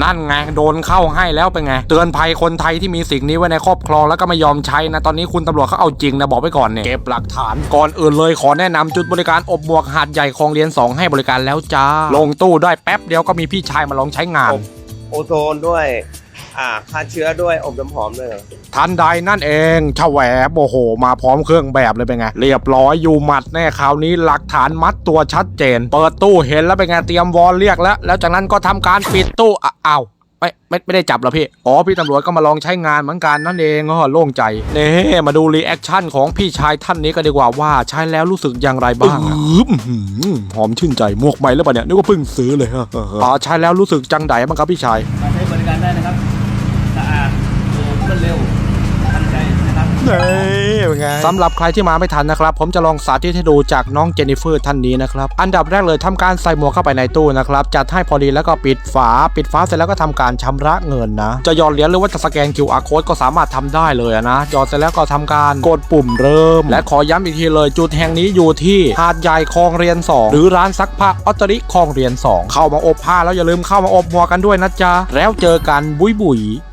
นั่นไงโดนเข้าให้แล้วเป็นไง เตือนภัยคนไทยที่มีสิ่งนี้ไว้ในครอบครองแล้วก็ไม่ยอมใช้นะ ตอนนี้คุณตำรวจเขาเอาจริงนะ บอกไว้ก่อนเนี่ย เก็บหลักฐานก่อนอื่นเลยขอแนะนำจุดบริการอบหมวกหาดใหญ่คลองเรียน 2 ให้บริการแล้วจ้า ลงตู้ได้แป๊บเดียวก็มีพี่ชายมาลองใช้งาน โอโซนด้วย อ่าฆ่าเชื้อด้วยอบน้ำหอมด้วยเหรอทันใดนั่นเองชแหวบโอ้โห มาพร้อมเครื่องแบบเลยเป็นไง เรียบร้อยอยู่หมัดแน่คราวนี้หลักฐานมัดตัวชัดเจน เปิดตู้เห็นแล้วเป็นไงเตรียมวอลเรียกแล้ว แล้วจากนั้นก็ทำการปิดตู้อะอ้าวไม่ไม่ไม่ได้จับเหรอพี่ อ๋อ พี่ตำรวจก็มาลองใช้งานเหมือนกันนั่นเองอ๋อโล่งใจเน่มาดูรีแอคชั่นของพี่ชายท่านนี้กันดีกว่าว่าใช้แล้วรู้สึกอย่างไรบ้างอะอื้อหือหอมชื่นใจหมวกใหม่แล้วปะเนี่ยนึกว่าเพิ่งซื้อเลยฮะอ๋อใช้แล้วรู้สึกจังไดบ้างครับพี่ชายมาใช้บริการได้นะครับ สะอาดรวดเร็วทันใจนะครับสำหรับใครที่มาไม่ทันนะครับ ผมจะลองสาธิตให้ดูจากน้องเจนนิเฟอร์ท่านนี้นะครับ อันดับแรกเลยทำการใส่หมวกเข้าไปในตู้นะครับ จัดให้พอดีแล้วก็ปิดฝา ปิดฝาเสร็จแล้วก็ทำการชำระเงินนะ จะหยอดเหรียญหรือว่าจะสแกน QR code ก็สามารถทำได้เลยอะนะ หยอดเสร็จแล้วก็ทำการกดปุ่มเริ่ม และขอย้ำอีกทีเลยจุดแห่งนี้อยู่ที่หาดใหญ่คลองเรียน 2 หรือร้านซักผ้าออตเตอริคลองเรียน 2 เข้ามาอบผ้าแล้วอย่าลืมเข้ามาอบหมวกกันด้วยนะจ๊ะ แล้วเจอกันบุยบุยๆ